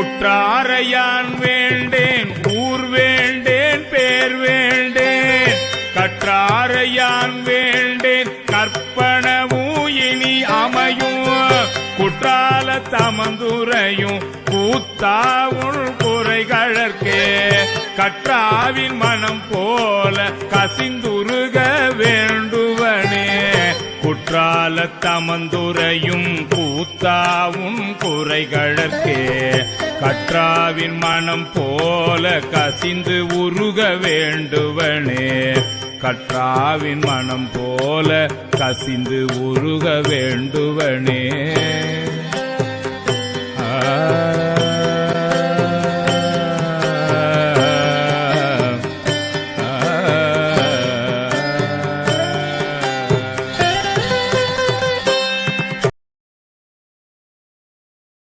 உற்றாரையான் வேண்டேன் ஊர் வேண்டேன் பேர் வேண்டேன். கற்றாரையான் வேண்டேன் கற்பனவும் இனி அமையும். குற்றால தமந்துரையும் கூத்தாவுள் குறைகளற்கே கற்றாவின் மனம் போல கசிந்து குற்றால தமந்துரையும் கூத்தாவும் குறைகளற்கே கற்றாவின் மனம் போல கசிந்து உருக வேண்டுவனே. கற்றாவின் மனம் போல கசிந்து உருக வேண்டுவனே.